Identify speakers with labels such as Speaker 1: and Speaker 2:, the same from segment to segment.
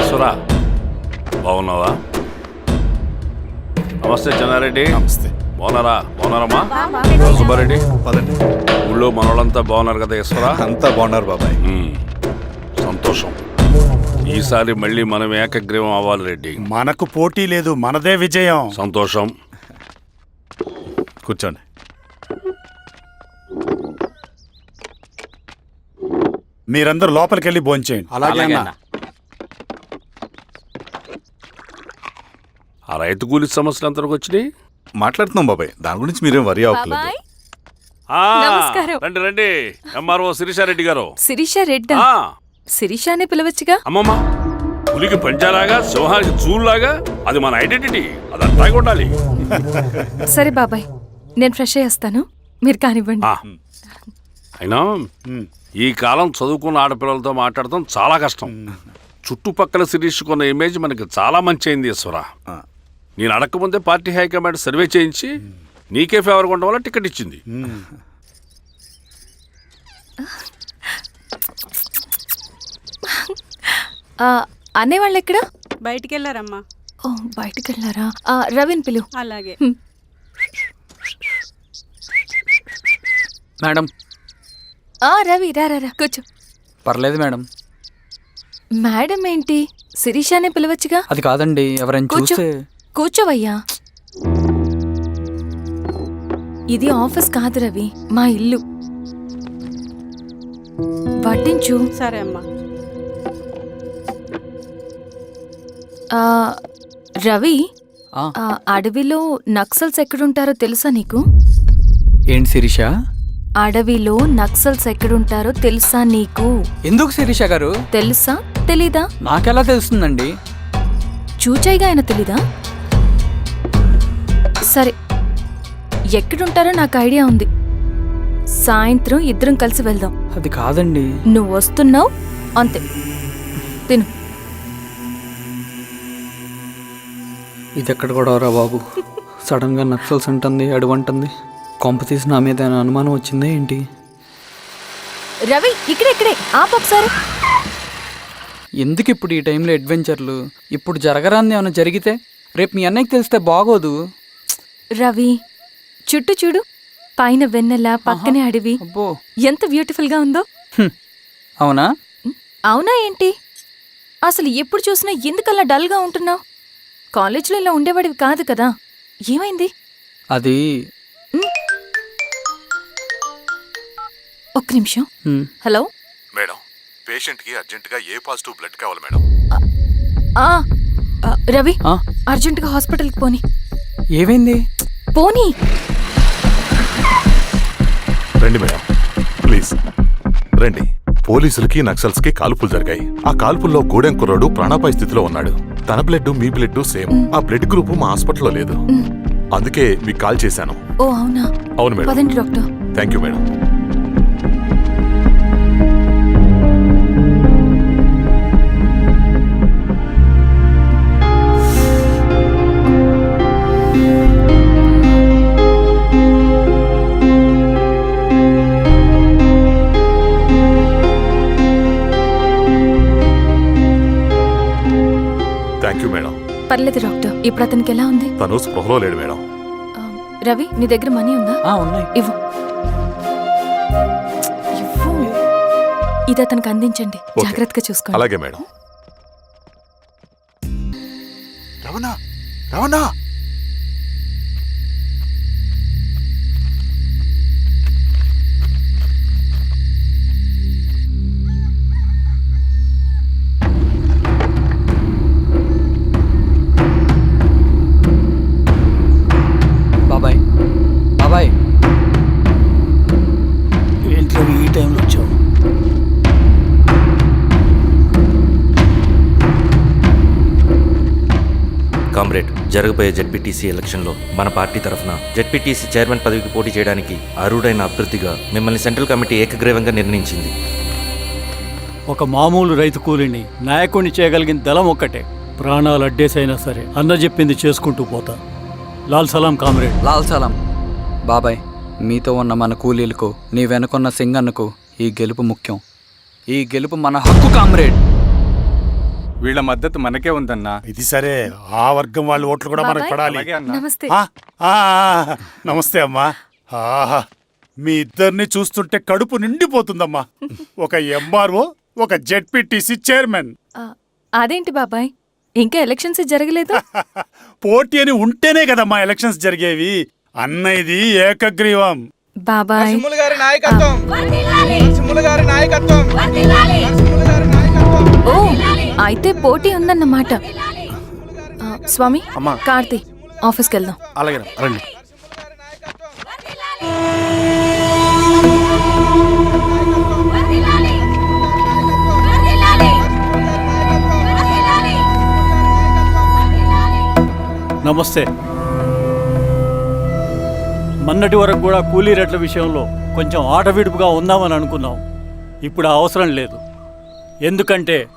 Speaker 1: ఈశ్వరా బాగున్నావా? నమస్తే చెన్నారెడ్డి.
Speaker 2: నమస్తే.
Speaker 1: బాగున్నారా? బాగున్నారమ్మా? సుబ్బారెడ్డి.
Speaker 2: పదండి.
Speaker 1: ఊళ్ళో మనోళ్ళంతా బాగున్నారు కదా ఈశ్వరా
Speaker 2: అంతా బాగున్నారు బాబాయ్.
Speaker 1: సంతోషం. ఈసారి మళ్ళీ మనం ఏకగ్రీవం అవ్వాలి రెడ్డి.
Speaker 3: మనకు పోటీ లేదు మనదే విజయం.
Speaker 1: సంతోషం.
Speaker 2: కూర్చోండి.
Speaker 3: మీరందరూ లోపలికి వెళ్ళి భోంచేయండి.
Speaker 4: అలాగే అన్న.
Speaker 1: ఆ రైతు కూలి సమస్యలు ఎంతవరకు వచ్చినాయి?
Speaker 2: మాట్లాడుతున్నాం బాబాయ్. దాని గురించి మీరేం వరి అవ్వట్లేదు
Speaker 5: బాబాయ్.
Speaker 1: ఆ,
Speaker 5: నమస్కారం.
Speaker 1: రండి రండి. ఎంఆర్ఓ శిరీషారెడ్డి గారు.
Speaker 5: శిరీష రెడ్డా?
Speaker 1: ఆ,
Speaker 5: శిరీష అనే పిలవచ్చుగా?
Speaker 1: అమ్మమ్మ పులికి పంచాలాగా సింహానికి చూలాగా అది మన ఐడెంటిటీ. అది అట్లాగే ఉండాలి
Speaker 5: సరే బాబాయ్ నేను ఫ్రెష్ అయ్యేస్తాను మీరు కానివ్వండి.
Speaker 1: ఆ, అయినా ఈ కాలం చదువుకున్న ఆడపిల్లలతో మాట్లాడటం చాలా కష్టం. చుట్టుపక్కల శిరీషుకున్న ఇమేజ్ మనకి చాలా మంచి అయింది ఈశ్వరా.
Speaker 2: ఆ.
Speaker 1: నేను అడగకముందే పార్టీ హైకమాండ్ సర్వే చేయించి నీకే ఫేవర్గా ఉండడం వల్ల టికెట్ ఇచ్చింది.
Speaker 5: ఆ, అనేవాళ్ళు ఎక్కడ
Speaker 6: బయటికి వెళ్ళారమ్మా
Speaker 5: ఓ బయటికి వెళ్ళారా ఆ, రవిని పిలు.
Speaker 6: అలాగే.
Speaker 4: మేడం
Speaker 5: ఆ రవి రా రా రా కూర్చో.
Speaker 4: పర్లేదు మేడం.
Speaker 5: మేడం ఏంటి? శిరీష అనే పిలవచ్చుగా?
Speaker 4: అది కాదండి ఎవరైనా
Speaker 5: కూర్చో.
Speaker 4: చూస్తే.
Speaker 5: కూర్చోవయ్యా. ఇది ఆఫీస్ కాదు రవి మా ఇల్లు. వడ్డించు.
Speaker 6: సరే అమ్మా.
Speaker 5: ఆ, రవి
Speaker 4: ఆ,
Speaker 5: ఆ, అడవిలో నక్సల్స్ ఎక్కడుంటారో తెలుసా నీకు?
Speaker 4: ఏంటి శిరీష?
Speaker 5: అడవిలో నక్సల్స్ ఎక్కడుంటారో తెలుసా నీకు?
Speaker 4: ఎందుకు శిరీష గారు?
Speaker 5: తెలుసా? తెలీదా?
Speaker 4: నాకెలా తెలుస్తుందండి?
Speaker 5: చూచాయిగా ఆయన తెలీదా? సరే ఎక్కడుంటారో నాకు ఐడియా ఉంది. సాయంత్రం ఇద్దరం కలిసి వెళ్దాం.
Speaker 4: అది కాదండి.
Speaker 5: నువ్వు వస్తున్నావు? అంతే. తిను.
Speaker 4: ఇది ఎక్కడ కూడా రా బాబు? సడన్గా నక్సల్స్ అంటుంది అడువంటుంది. కొంప తీసి నా మీద అనుమానం వచ్చిందా ఏంటి?
Speaker 5: రవి ఇక్కడే ఇక్కడే. ఆపు ఒకసారి
Speaker 4: ఎందుకు ఇప్పుడు ఈ టైంలో అడ్వెంచర్లు? ఇప్పుడు జరగరాంది ఏమైనా జరిగితే? రేపు మీ అన్నయ్యకి తెలిస్తే బాగోదు.
Speaker 5: రవి చుట్టూ చూడు. పైన వెన్నెల పక్కనే అడవి.
Speaker 4: అబ్బో.
Speaker 5: ఎంత బ్యూటిఫుల్గా ఉందో.
Speaker 4: హ్మ్. అవునా?
Speaker 5: అవునా ఏంటి? అసలు ఎప్పుడు చూసినా ఎందుకలా డల్గా ఉంటున్నావు? కాలేజీలో ఇలా ఉండేవాడివి కాదు కదా. ఏమైంది?
Speaker 4: అది
Speaker 5: ఒక్క నిమిషం. హలో?
Speaker 2: మేడం పేషెంట్కి అర్జెంట్గా ఏ పాజిటివ్ బ్లడ్ కావాలి మేడం?
Speaker 5: ఆ ఆ, రవి అర్జెంటుగా హాస్పిటల్కి పోని.
Speaker 4: ఏమైంది?
Speaker 5: పోనీ.
Speaker 2: రండి మేడం ప్లీజ్. రండి. పోలీసులకి నక్సల్స్కి కాల్పులు జరిగాయి. ఆ కాల్పుల్లో గూడెం కుర్రాడు ప్రాణాపాయ స్థితిలో ఉన్నాడు. తన బ్లడ్ మీ బ్లడ్ సేమ్. ఆ బ్లడ్ గ్రూప్ మా హాస్పిటల్లో లేదు. అందుకే మీకు కాల్ చేశాను.
Speaker 5: ఓ అవునా?
Speaker 2: అవును మేడం.
Speaker 5: పదండి డాక్టర్.
Speaker 2: Thank you madam.
Speaker 5: ఇప్పుడు అతనికి ఎలా ఉంది?
Speaker 2: తను స్పృహలో లేడు మేడం.
Speaker 5: ఆ, రవి నీ దగ్గర మనీ ఉందా?
Speaker 4: ఆ ఉన్నాయి.
Speaker 5: ఇవ్వు ఇవ్వు. ఇది అతనికి అందించండి.
Speaker 2: ఓకే.
Speaker 5: జాగ్రత్తగా చూసుకోండి.
Speaker 2: అలాగే మేడం. రవణ రవణ!
Speaker 7: జరగబోయే జెడ్పీటీసీ ఎలక్షన్లో మన పార్టీ తరఫున జెడ్పీటీసీ చైర్మన్ పదవికి పోటీ చేయడానికి అర్హుడైన అభ్యర్థిగా మిమ్మల్ని సెంట్రల్ కమిటీ ఏకగ్రీవంగా నిర్ణయించింది.
Speaker 8: ఒక మామూలు రైతు కూలిని నాయకుడిని చేయగలిగిన దళం ఒక్కటే. ప్రాణాలు అడ్డేసైనా సరే అన్న చెప్పింది చేసుకుంటూ పోతా. లాల్ సలాం కామ్రేడ్.
Speaker 4: లాల్ సలాం. బాబాయ్ మీతో ఉన్న మన కూలీలకు నీ వెనుకున్న సింగన్నకు ఈ గెలుపు ముఖ్యం. ఈ గెలుపు మన హక్కు కామ్రేడ్.
Speaker 6: వీళ్ళ మద్దతు మనకే ఉందన్నా.
Speaker 3: ఇది సరే. ఆ వర్గం వాళ్ళ ఓట్లు కూడా మనకు. పడాలి.
Speaker 6: అలాగే అన్నా.
Speaker 5: నమస్తే.
Speaker 3: ఆ, ఆ, ఆ, నమస్తే అమ్మా. ఆహా మీ ఇద్దరిని చూస్తుంటే కడుపు నిండిపోతుందమ్మా. ఒక ఎంఆర్ఓ ఒక జెడ్పీటీసీ చైర్మన్.
Speaker 5: ఆ, అదేంటి బాబాయ్? ఇంకా ఎలక్షన్స్ జరగలేదు?
Speaker 3: పోటీ అని ఉంటేనే కదమ్మా ఎలక్షన్స్ జరిగేవి. అన్నయ్యది ఏకగ్రీవం.
Speaker 5: బాబాయ్.
Speaker 9: నరసింహులు గారి నాయకత్వం. నరసింహులు గారి నాయకత్వం. నరసింహులు గారి నాయకత్వం.
Speaker 5: ఓ. అయితే పోటీ ఉందన్నమాట. ఆ, స్వామి కార్తీ ఆఫీస్కి వెళ్దాం
Speaker 3: అలాగే రండి.
Speaker 8: నమస్తే. మొన్నటి వరకు కూడా కూలీ రేట్ల విషయంలో కొంచెం ఆట విడుపుగా ఉందామని అనుకున్నాం. ఇప్పుడు ఆ అవసరం లేదు. ఎందుకంటే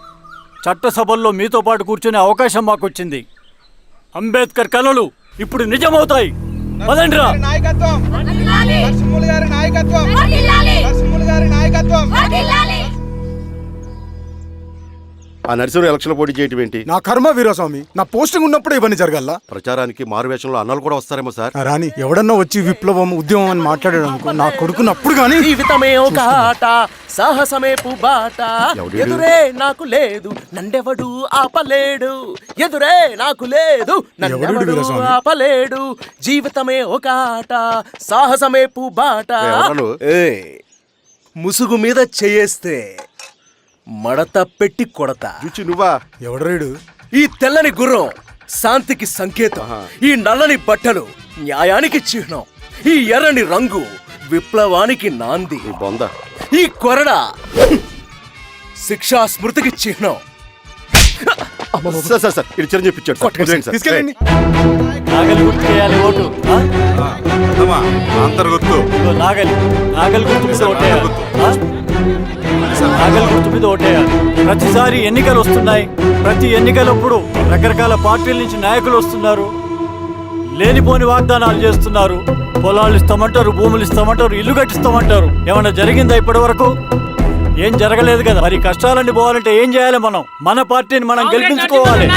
Speaker 8: చట్టసభల్లో మీతో పాటు కూర్చునే అవకాశం మాకు వచ్చింది అంబేద్కర్ కలలు ఇప్పుడు నిజమవుతాయి. పదండిరా.
Speaker 9: నాయకత్వం. గారి నాయకత్వం. గారి నాయకత్వం.
Speaker 10: ఆ నరసింహ ఎలక్షన్ పోటీ చేయటం ఏంటి?
Speaker 11: నా కర్మ వీరస్వామి నా పోస్టింగ్ ఉన్నప్పుడే ఇవన్నీ జరగాల?
Speaker 10: ప్రచారానికి మారువేషంలో అన్నలు కూడా వస్తారేమో సార్.
Speaker 11: రాని ఎవడన్నా వచ్చి విప్లవం ఉద్యమం అని మాట్లాడాడు అనుకో నా కొడుకుని అప్పుడు కానీ
Speaker 9: జీవితమే ఒక ఆట సాహసమే పుబాట? ఎదురే నాకు లేదు నండెవడు ఆపలేడు. ఎదురే నాకు లేదు నండెవడు
Speaker 11: వీరస్వామి?
Speaker 9: ఆపలేడు. జీవితమే ఒక ఆట సాహసమే పుబాట. ముసుగు మీద చేయేస్తే మడత పెట్టి కొడతా.
Speaker 10: రుచి నువ్వా?
Speaker 11: ఎవడరేడు
Speaker 9: ఈ తెల్లని గుర్రం శాంతికి సంకేతం. ఈ నల్లని బట్టలు న్యాయానికి చిహ్నం. ఈ ఎర్రని రంగు విప్లవానికి నాంది.
Speaker 10: బొంద.
Speaker 9: ఈ కొరడ శిక్షా స్మృతికి చిహ్నం.
Speaker 10: సార్ సార్ సార్ ఇది చిరంజీవి.
Speaker 11: తీసుకెళ్ళండి.
Speaker 8: నాగలి గుర్తు ఓటు. ఆ? ఇదిగో నాగలి నాగలి గుర్తు మీద ఓటేయాలి. ఆ? నాగలి గుర్తు మీద ఓటేయాలి. ప్రతిసారి ఎన్నికలు వస్తున్నాయి. ప్రతి ఎన్నికలప్పుడు రకరకాల పార్టీల నుంచి నాయకులు వస్తున్నారు. లేనిపోని వాగ్దానాలు చేస్తున్నారు. పొలాలు ఇస్తామంటారు భూములు ఇస్తామంటారు ఇల్లు కట్టిస్తామంటారు. ఏమన్నా జరిగిందా ఇప్పటి వరకు? ఏం జరగలేదు కదా. మరి కష్టాలన్నీ పోవాలంటే ఏం చేయాలి మనం? మన పార్టీని మనం గెలిపించుకోవాలి.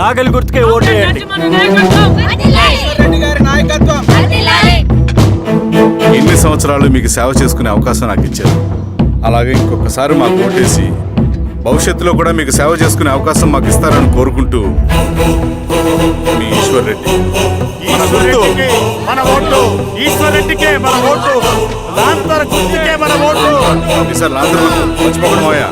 Speaker 8: నాగలి గుర్తుకే ఓటేయండి
Speaker 6: ఇన్ని సంవత్సరాలు మీకు సేవ చేసుకునే అవకాశం నాకు ఇచ్చారు. అలాగే ఇంకొకసారి మాకు ఓటేసి భవిష్యత్తులో కూడా మీకు సేవ చేసుకునే అవకాశం మాకు ఇస్తారని కోరుకుంటూ మీ ఈశ్వర్ రెడ్డి.
Speaker 3: ఈశ్వరెడ్డికి మన ఓటు. ఈశ్వరెడ్డికే మన ఓటు. లాంతర్ గుర్తుకే మన ఓటు.
Speaker 6: ఈసారి లాంధ్ర మర్చిపోకుండా పోయా.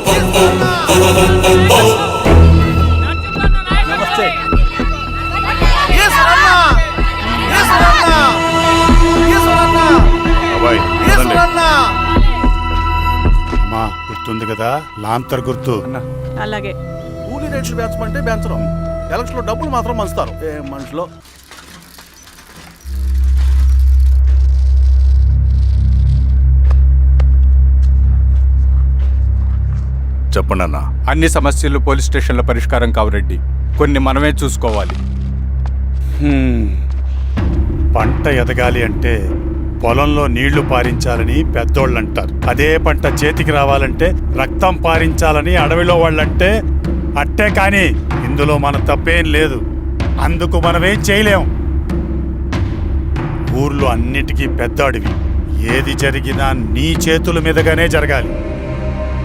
Speaker 3: కదా? లాంతర్ గుర్తు.
Speaker 5: అలాగే.
Speaker 10: కూలీ రేట్లు పెంచమంటే పెంచడం. ఎలక్షన్లో డబ్బులు మాత్రం మంచుతారు. ఏ మనుషులో?
Speaker 6: చెప్పండి అన్న. అన్ని సమస్యలు పోలీస్ స్టేషన్లో పరిష్కారం కావు రెడ్డి. కొన్ని మనమే చూసుకోవాలి.
Speaker 3: పంట ఎదగాలి అంటే పొలంలో నీళ్ళు పారించాలని పెద్దోళ్ళు అంటారు అదే పంట చేతికి రావాలంటే రక్తం పారించాలని అడవిలో వాళ్ళంటే అట్టే కానీ ఇందులో మన తప్పేం లేదు. అందుకు మనమేం చేయలేం. ఊర్లో అన్నిటికీ పెద్ద అడవి. ఏది జరిగినా నీ చేతుల మీదగానే జరగాలి.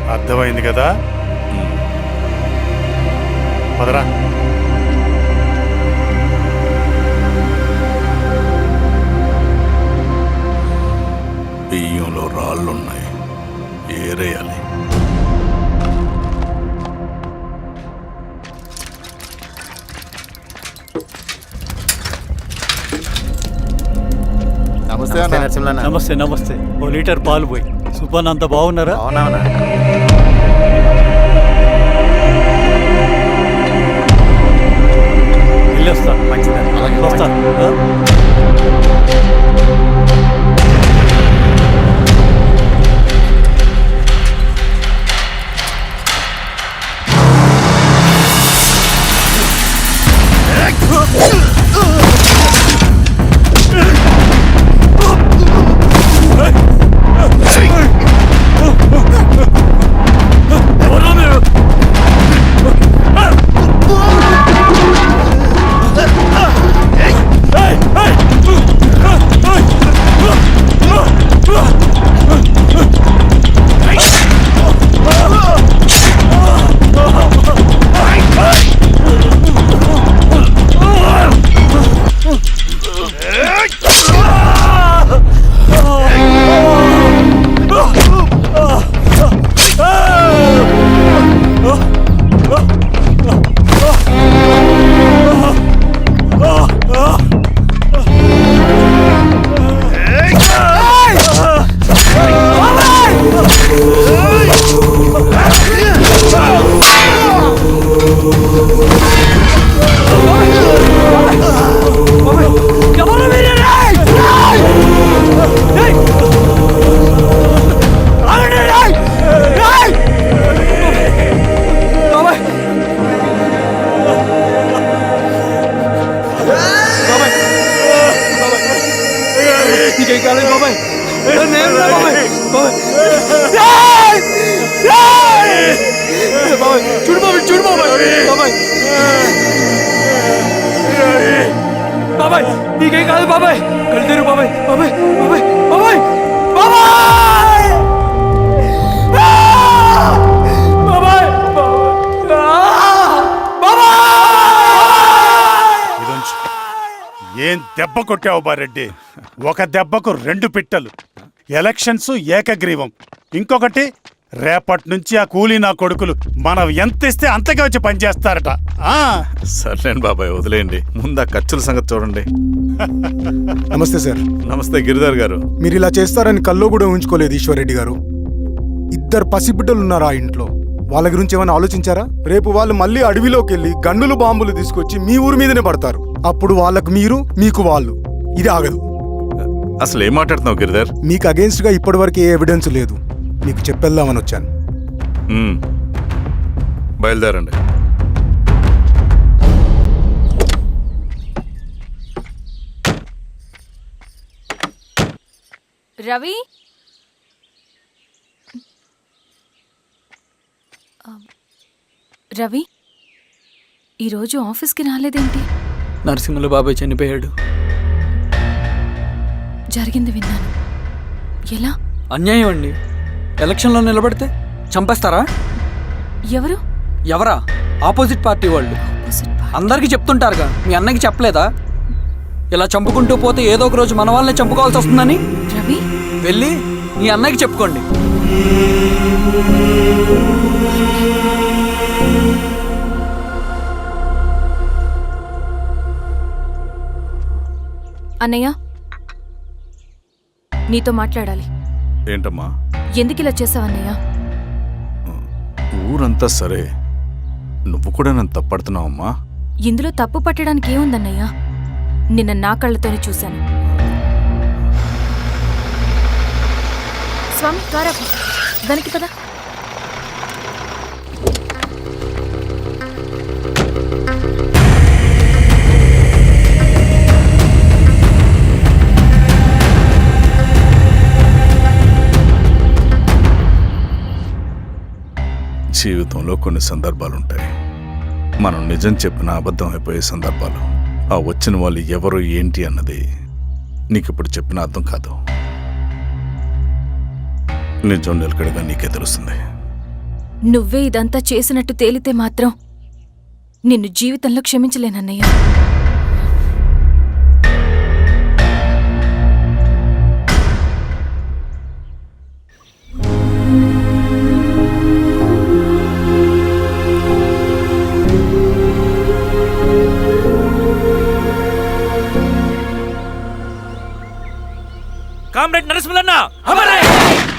Speaker 3: అర్థమైంది కదా? పదరా.
Speaker 1: రాళ్ళున్నాయి ఏరేయాలి.
Speaker 10: నమస్తే అన్న.
Speaker 8: నమస్తే నమస్తే ఓ లీటర్ పాలు పోయి. సుపన్ అంత బాగున్నారా వెళ్ళొస్తా. వస్తా. ఆ?
Speaker 3: ఆ? దెబ్బ కొట్టావు బారెడ్డి. ఒక దెబ్బకు రెండు పిట్టలు. ఎలక్షన్స్ ఏకగ్రీవం. ఇంకొకటి రేపటి నుంచి ఆ కూలీ నా కొడుకులు మనం ఎంత ఇస్తే అంతగా వచ్చి పనిచేస్తారట. ఆ?
Speaker 6: సర్లేండి బాబాయ్ వదిలేయండి. ముందు ఆ ఖర్చుల సంగతి చూడండి.
Speaker 11: నమస్తే సార్.
Speaker 6: నమస్తే గిరిధర్ గారు.
Speaker 11: మీరు ఇలా చేస్తారని కల్లో కూడా ఊహించుకోలేదు ఈశ్వర్రెడ్డి గారు. ఇద్దరు పసిబిడ్డలు ఉన్నారు ఆ ఇంట్లో? వాళ్ళ గురించి ఏమైనా ఆలోచించారా? రేపు వాళ్ళు మళ్ళీ అడవిలోకి వెళ్ళి గన్నులు బాంబులు తీసుకొచ్చి మీ ఊరి మీదనే పడతారు. అప్పుడు వాళ్ళకు మీరు మీకు వాళ్ళు. ఇది ఆగదు.
Speaker 6: అసలు ఏం మాట్లాడుతున్నావు గిరిధర్?
Speaker 11: మీకు అగేన్స్ట్గా ఇప్పటివరకు ఏ ఎవిడెన్స్ లేదు. మీకు చెప్పేద్దామని వచ్చాను.
Speaker 6: బయలుదేరండి.
Speaker 5: రవి? రవి ఈరోజు ఆఫీస్కి రాలేదేంటి?
Speaker 4: నరసింహుల బాబాయ్ చనిపోయాడు.
Speaker 5: జరిగింది విన్నాను. ఎలా?
Speaker 4: అన్యాయం అండి. ఎలక్షన్లో నిలబడితే చంపేస్తారా?
Speaker 5: ఎవరు?
Speaker 4: ఎవరా? ఆపోజిట్ పార్టీ వాళ్ళు. అందరికీ చెప్తుంటారుగా మీ అన్నకి చెప్పలేదా? ఇలా చంపుకుంటూ పోతే ఏదో ఒక రోజు మన వాళ్ళనే చంపుకోవాల్సి వస్తుందని?
Speaker 5: రవి?
Speaker 4: వెళ్ళి మీ అన్నకి చెప్పుకోండి.
Speaker 5: అన్నయ్య నీతో మాట్లాడాలి.
Speaker 6: ఏంటమ్మా?
Speaker 5: ఎందుకు ఇలా చేసావన్నయ్య
Speaker 6: ఊరంతా సరే. నువ్వు కూడా నన్ను తప్పడుతున్నావమ్మా?
Speaker 5: ఇందులో తప్పు పట్టడానికి ఏముందన్నయ్య? నిన్న నా కళ్ళతోనే చూశాను. స్వామి కారాపు దానికి పద.
Speaker 6: జీవితంలో కొన్ని సందర్భాలుంటాయి. మనం నిజం చెప్పిన అబద్ధం అయిపోయే సందర్భాలు. ఆ వచ్చిన వాళ్ళు ఎవరు ఏంటి అన్నది నీకు ఇప్పుడు చెప్పిన అర్థం కాదు. నిజం నిలకడగా నీకే తెలుస్తుంది.
Speaker 5: నువ్వే ఇదంతా చేసినట్టు తేలితే మాత్రం నిన్ను జీవితంలో క్షమించలేనన్నయ్య.
Speaker 7: కామ్రేడ్ నరసింహన్న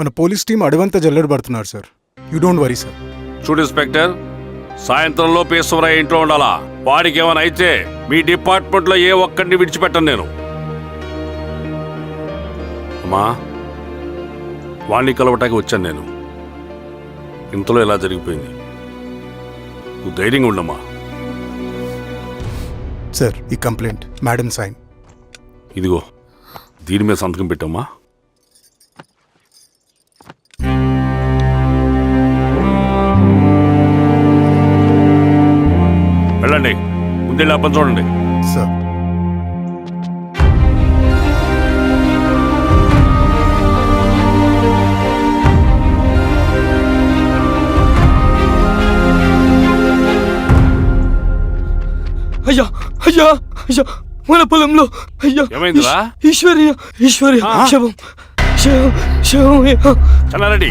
Speaker 5: మన పోలీస్ టీం అడవంతా జల్లెడ పడుతున్నారు sir. You don't worry sir
Speaker 1: చూడు ఇన్స్పెక్టర్. సాయంత్రంలో పేశ్వరయ్య ఇంట్లో ఉండాలా? వాడికి ఏమైనా అయితే మీ డిపార్ట్మెంట్లో ఏ ఒక్కడిని విడిచిపెట్టను నేను. అమ్మా వాణ్ణి కలవటానికి వచ్చాను నేను. ఇంతలో ఇలా జరిగిపోయింది? నువ్వు ధైర్యంగా ఉండమ్మా.
Speaker 5: సార్ ఈ కంప్లైంట్ మేడం సైన్
Speaker 1: ఇదిగో దీని మీద సంతకం పెట్టమ్మా. వెళ్ళండి. ముందెళ్ళి అప్పని చూడండి.
Speaker 5: సార్.
Speaker 12: అయ్యా అయ్యా అయ్యా మన పొలంలో అయ్యా.
Speaker 1: ఏమైందిరా?
Speaker 12: ఈశ్వర్య ఈశ్వర్య? శవం శవం శవం
Speaker 1: చల్లారెడ్డి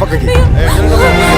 Speaker 5: మీరందరూ జరగండి మా పక్కకి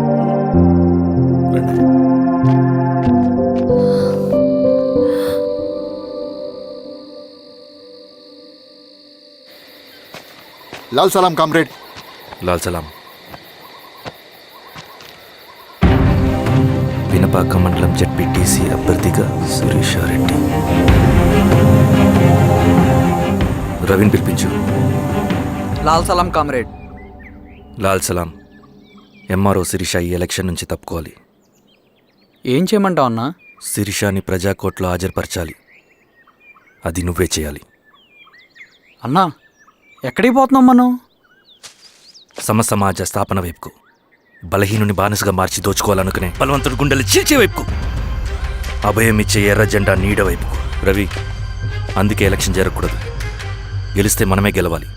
Speaker 13: లాల్ సలాం కామ్రేడ్.
Speaker 7: లాల్ సలాం. వినపాక మండలం జడ్పీటీసీ అభ్యర్థిగా సురేషారెడ్డి రవిని పిలిపించు.
Speaker 12: లాల్ సలాం కామ్రేడ్.
Speaker 7: లాల్ సలాం ఎంఆర్ఓ శిరీష ఈ ఎలక్షన్ నుంచి తప్పుకోవాలి.
Speaker 12: ఏం చేయమంటావు అన్నా?
Speaker 7: శిరీషాని ప్రజాకోర్టులో హాజరుపరచాలి. అది నువ్వే చేయాలి.
Speaker 4: అన్నా ఎక్కడికి పోతున్నాం మనం?
Speaker 7: సమసమాజ స్థాపన వైపుకు బలహీనుని బానిసగా మార్చి దోచుకోవాలనుకునే బలవంతుడి గుండెలు చీల్చే వైపుకు అభయం ఇచ్చే ఎర్ర జెండా నీడ వైపుకు. రవి అందుకే ఎలక్షన్ జరగకూడదు. గెలిస్తే మనమే గెలవాలి.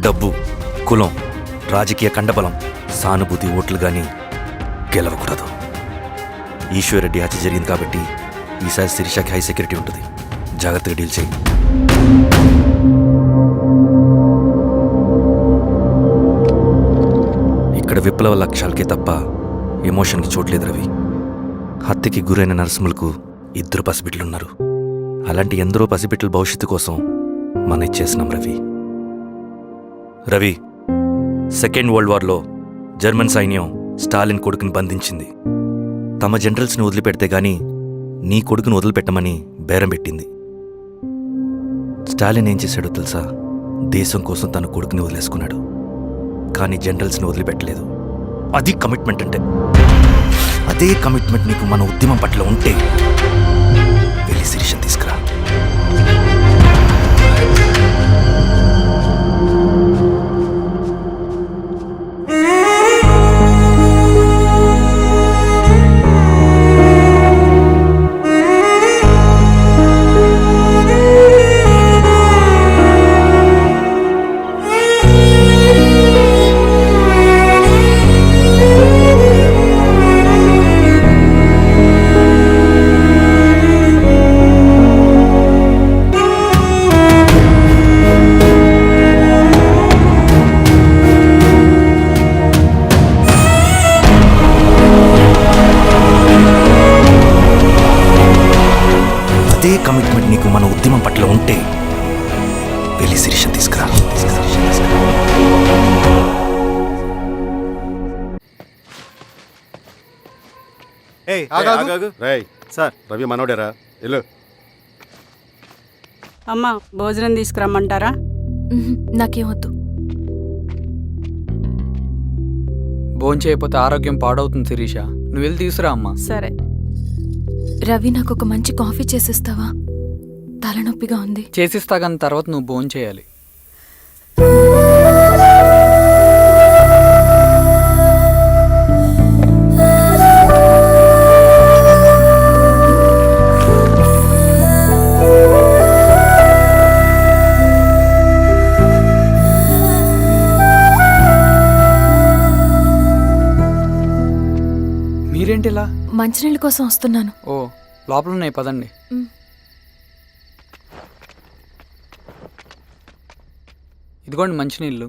Speaker 7: డబ్బు కులం రాజకీయ కండబలం సానుభూతి ఓట్లు కానీ గెలవకూడదు. ఈశ్వరెడ్డి హత్య జరిగింది కాబట్టి ఈసారి శిరీషకి హై సెక్యూరిటీ ఉంటుంది. జాగ్రత్తగా డీల్ చేయి. ఇక్కడ విప్లవ లక్ష్యాలకే తప్ప ఎమోషన్కి చోట్లేదు రవి. హత్యకి గురైన నరసింహులకు ఇద్దరు పసిబిడ్లున్నారు. అలాంటి ఎందరో పసిబిడ్డల భవిష్యత్తు కోసం మనం ఇచ్చేసినాం రవి. రవి సెకండ్ వరల్డ్ వార్లో జర్మన్ సైన్యం స్టాలిన్ కొడుకుని బంధించింది. తమ జనరల్స్ని వదిలిపెడితే గాని నీ కొడుకును వదిలిపెట్టమని బేరం పెట్టింది. స్టాలిన్ ఏం చేశాడో తెలుసా? దేశం కోసం తన కొడుకుని వదిలేసుకున్నాడు. కానీ జనరల్స్ని వదిలిపెట్టలేదు. అది కమిట్మెంట్ అంటే. అదే కమిట్మెంట్ నీకు మన ఉద్యమం పట్ల ఉంటే వెళ్ళి శిరీషం కమిట్మెంట్ నీకు మన ఉద్యమం పట్ల ఉంటే వెళ్ళి శిరీషం తీసుకురా.
Speaker 10: రేయ్
Speaker 8: సార్.
Speaker 10: రవి మనోడేరా? వెళ్ళు.
Speaker 14: అమ్మా భోజనం తీసుకురమ్మంటారా?
Speaker 5: ఉహుం, నాకేం వద్దు.
Speaker 4: భోజనం చేయకపోతే ఆరోగ్యం పాడవుతుంది శిరీష. నువ్వు వెళ్ళి తీసురా అమ్మా.
Speaker 14: సరే.
Speaker 5: రవి నాకు ఒక మంచి కాఫీ చేసిస్తావా? తలనొప్పిగా ఉంది.
Speaker 4: చేసిస్తా కానీ తర్వాత నువ్వు భోంచేయాలి చేయాలి.
Speaker 5: మంచినీళ్ళ కోసం వస్తున్నాను.
Speaker 4: ఓ లోపల ఉన్నాయి పదండి. ఇదిగోండి మంచినీళ్ళు.